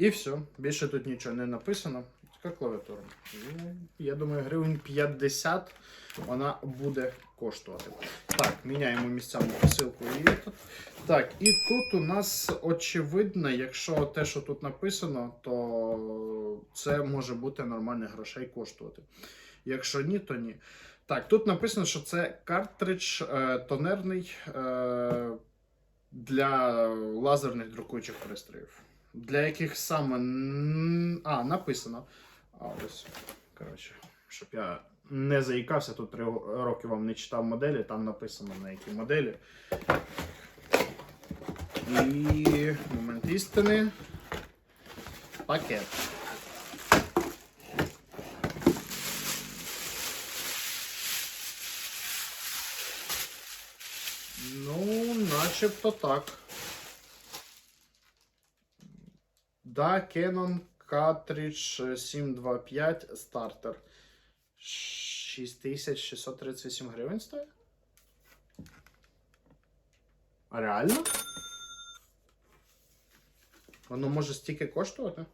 І все. Більше тут нічого не написано. Така клавіатура. Ну, Я думаю, гривень 50 вона буде коштувати. Так, міняємо місцями посилку. Так, і тут у нас очевидно, якщо те, що тут написано, то це може бути нормальних грошей коштувати. Якщо ні, то ні. Так, тут написано, що це картридж е, тонерний е, для лазерних друкуючих пристроїв. Для яких саме. А, написано. А, ось. Коротше, щоб я не заїкався, тут три роки вам не читав моделі, там написано на які моделі. І момент істини. Пакет. Ну, начебто так. Да, Canon картридж 725 стартер. 6638 гривень стоїть? А реально? Воно може стільки коштувати?